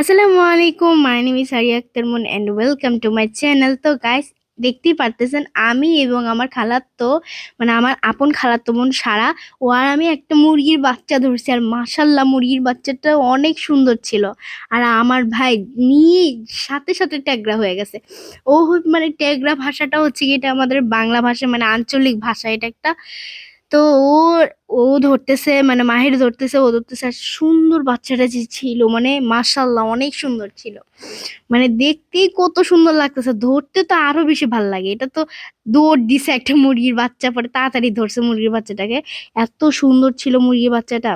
আসসালামু আলাইকুম my name is Ariya Akter Moon and welcome to my channel তো guys দেখতেই পারতেছেন, আমি এবং আমার খালাত্তো মানে আমার আপন খালাত্তো বোন সারা, ও আর আমি একটা মুরগির বাচ্চা ধরছি, আর মাসাল্লাহ মুরগির বাচ্চাটা অনেক সুন্দর ছিল। আর আমার ভাই নিয়ে সাথে সাথে ট্যাগরা হয়ে গেছে। ও মানে ট্যাগরা ভাষাটা হচ্ছে কি, এটা আমাদের বাংলা ভাষা মানে আঞ্চলিক ভাষা, এটা একটা তো ও ও ধরতেছে মানে মাহির ধরতেছে, ও ধরতেছে, আর সুন্দর বাচ্চাটা যে ছিল মানে মাশাল্লাহ অনেক সুন্দর ছিল। মানে দেখতেই কত সুন্দর লাগতেছে, ধরতে তো আরও বেশি ভালো লাগে। এটা তো দৌড় দিছে একটা মুরগির বাচ্চা, পরে তাড়াতাড়ি ধরছে মুরগির বাচ্চাটাকে। এত সুন্দর ছিল মুরগির বাচ্চাটা।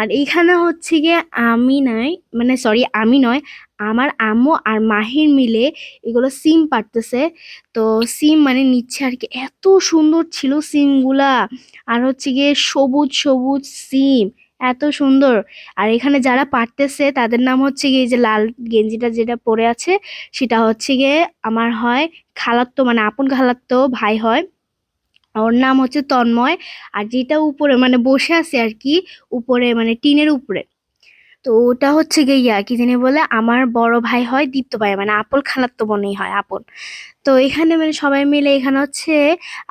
আর এখানে হচ্ছে গিয়ে আমি নয় মানে সরি আমি নয় আমার আম্মু আর মাহির মিলে এগুলো সিম পারতেছে তো সিম মানে নিচ্ছে আর কি, এত সুন্দর ছিল সিমগুলা। আর হচ্ছে গিয়ে সবুজ সবুজ সিম, এত সুন্দর। আর এখানে যারা পারতেছে তাদের নাম হচ্ছে গিয়ে যে লাল গেঞ্জিটা যেটা পরে আছে, সেটা হচ্ছে গিয়ে আমার হয় খালাত্তো মানে আপন খালাত্তো ভাই হয়। ওর নাম হচ্ছে তন্ময়। আর যেটা উপরে মানে বসে আছে আর কি, উপরে মানে টিনের উপরে। তো ওটা হচ্ছে গিয়ে ইয়া, কি জানি বলে, আমার বড় ভাই হয় দীপ্ত ভাই মানে আপল আপন খালাত্তো বোনই হয় আপন তো এখানে মানে সবাই মিলে এখানে হচ্ছে,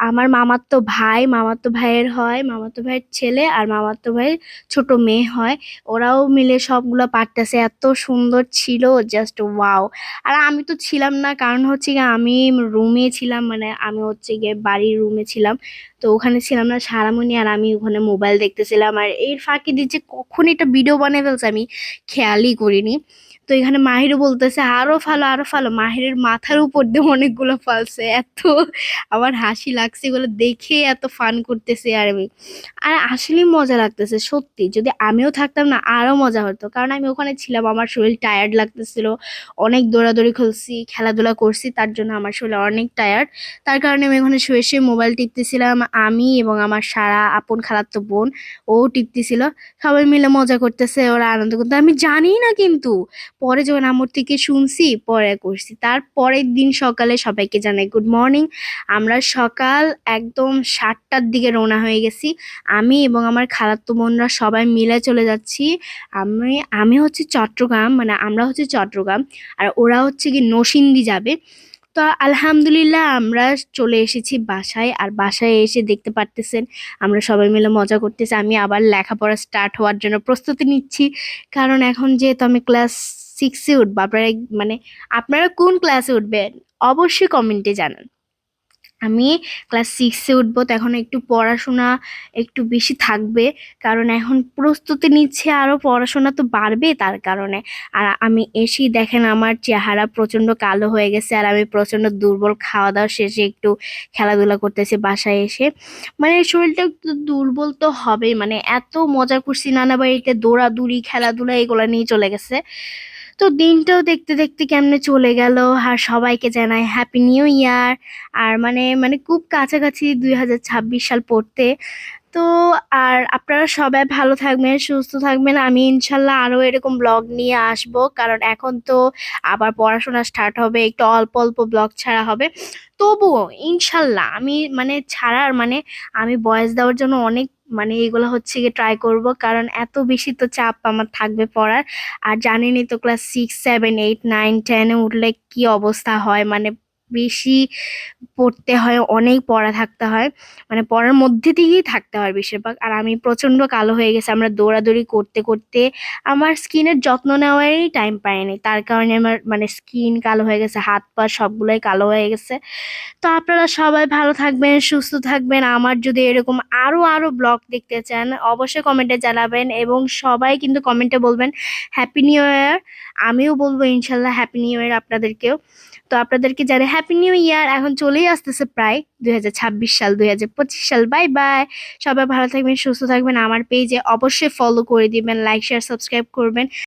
আমার মামাতো ভাই মামাতো ভাইয়ের হয় মামাতো ভাইয়ের ছেলে আর মামাতো ভাইয়ের ছোট মেয়ে হয়। ওরাও মিলে সবগুলো পারতেছে, এত সুন্দর ছিল জাস্ট ওয়াও আর আমি তো ছিলাম না, কারণ হচ্ছে গিয়ে আমি রুমে ছিলাম মানে আমি হচ্ছে গিয়ে বাড়ির রুমে ছিলাম। তো ওখানে ছিলাম না, সারামণি আর আমি ওখানে মোবাইল দেখতেছিলাম। আর এর ফাঁকে যে কখন এটা ভিডিও বানিয়ে ফেলছে আমি খেয়ালই করিনি। তো এখানে মাহিরও বলতেছে আরও ফালো আরও ফালো। মাহিরের মাথার উপর দিয়ে অনেকগুলো ফালছে। এত আমার হাসি লাগছে, এগুলো দেখে এত ফান করতেছে আর আমি। আর আসলেই মজা লাগতেছে, সত্যি। যদি আমিও থাকতাম না আরও মজা হতো। কারণ আমি ওখানে ছিলাম, আমার শরীর টায়ার্ড লাগতেছিল। অনেক দৌড়াদৌড়ি খেলছি, খেলাধুলা করছি, তার জন্য আমার শরীর অনেক টায়ার্ড তার কারণে আমি ওখানে শুয়ে শুয়ে মোবাইল টিপতেছিলাম। আমি এবং আমার সারা আপন খালাতো বোন, ও টিপতেছিল। সবাই মিলে মজা করতেছে, ওরা আনন্দ করতে আমি জানি না কিন্তু, পরে যখন আমার থেকে শুনছি, পরে করছি। তার পরের দিন সকালে সবাইকে জানাই গুড মর্নিং আমরা সকাল একদম সাতটার দিকে রওনা হয়ে গেছি। আমি এবং আমার খালাতো বোনরা সবাই মিলে চলে যাচ্ছি। আমি আমি হচ্ছে চট্টগ্রাম মানে আমরা হচ্ছে চট্টগ্রাম, আর ওরা হচ্ছে কি নসিন্দি যাবে। তো আলহামদুলিল্লাহ আমরা চলে এসেছি বাসায় আর বাসায় এসে দেখতে পারতেছেন আমরা সবাই মিলে মজা করতেছি। আমি আবার লেখাপড়া স্টার্ট হওয়ার জন্য প্রস্তুতি নিচ্ছি। কারণ এখন যেহেতু আমি ক্লাস সিক্সে উঠবো, আপনারা মানে আপনারা কোন ক্লাসে উঠবেন? অবশ্যই কমেন্টে জানান। আমি ক্লাস সিক্সে উঠবো, তো এখন একটু পড়াশোনা একটু বেশি থাকবে, কারণ এখন প্রস্তুতি নিচ্ছে আরও পড়াশোনা তো বাড়বে তার কারণে। আর আমি এসেই দেখেন আমার চেহারা প্রচণ্ড কালো হয়ে গেছে, আর আমি প্রচণ্ড দুর্বল খাওয়া দাওয়া শেষে একটু খেলাধুলা করতেছি বাসায় এসে। মানে শরীরটা একটু দুর্বল তো হবেই মানে এত মজা করছি, নানা বাড়িতে দৌড়াদৌড়ি, খেলাধুলা, এগুলো নিয়ে চলে গেছে। তো দিনটাও দেখতে দেখতে কেমনে চলে গেল, আর সবাইকে জানাই হ্যাপি নিউ ইয়ার আর মানে মানে খুব কাছাকাছি দুই হাজার ছাব্বিশ সাল পড়তে। তো আর আপনারা সবাই ভালো থাকবেন, সুস্থ থাকবেন। আমি ইনশাল্লাহ আরও এরকম ব্লগ নিয়ে আসব, কারণ এখন তো আবার পড়াশোনা স্টার্ট হবে, একটু অল্প অল্প ব্লগ ছাড়া হবে। তবুও ইনশাল্লাহ আমি মানে ছাড়ার মানে আমি বয়স দেওয়ার জন্য অনেক মানে এগুলো হচ্ছে গিয়ে ট্রাই করব, কারণ এত বেশি তো চাপ আমার থাকবে পড়ার। আর জানেনই তো class six seven eight nine টেনে উঠলে কি অবস্থা হয় মানে বেশি পড়তে হয়, অনেক পড়া থাকতে হয়। মানে পড়ার মধ্যে দিয়েই থাকতে হয় বেশিরভাগ। আর আমি প্রচণ্ড কালো হয়ে গেছে, আমরা দৌড়াদৌড়ি করতে করতে আমার স্কিনের যত্ন নেওয়ারই টাইম পাইনি। তার কারণে আমার মানে স্কিন কালো হয়ে গেছে, হাত পা সবগুলোই কালো হয়ে গেছে। তো আপনারা সবাই ভালো থাকবেন, সুস্থ থাকবেন। আমার যদি এরকম আরও আরও ব্লগ দেখতে চান, অবশ্যই কমেন্টে জানাবেন এবং সবাই কিন্তু কমেন্টে বলবেন হ্যাপি নিউ ইয়ার আমিও বলব ইনশাল্লাহ হ্যাপি নিউ ইয়ার আপনাদেরকেও। তো আপনাদেরকে জানে হ্যাপি নিউ ইয়ার এখন চলেই আসতেছে প্রায় দুই হাজার ছাব্বিশ সাল, দুই হাজার পঁচিশ সাল। বাই বাই সবাই ভালো থাকবেন, সুস্থ থাকবেন। আমার পেজে অবশ্যই ফলো করে দিবেন লাইক শেয়ার সাবস্ক্রাইব করবেন।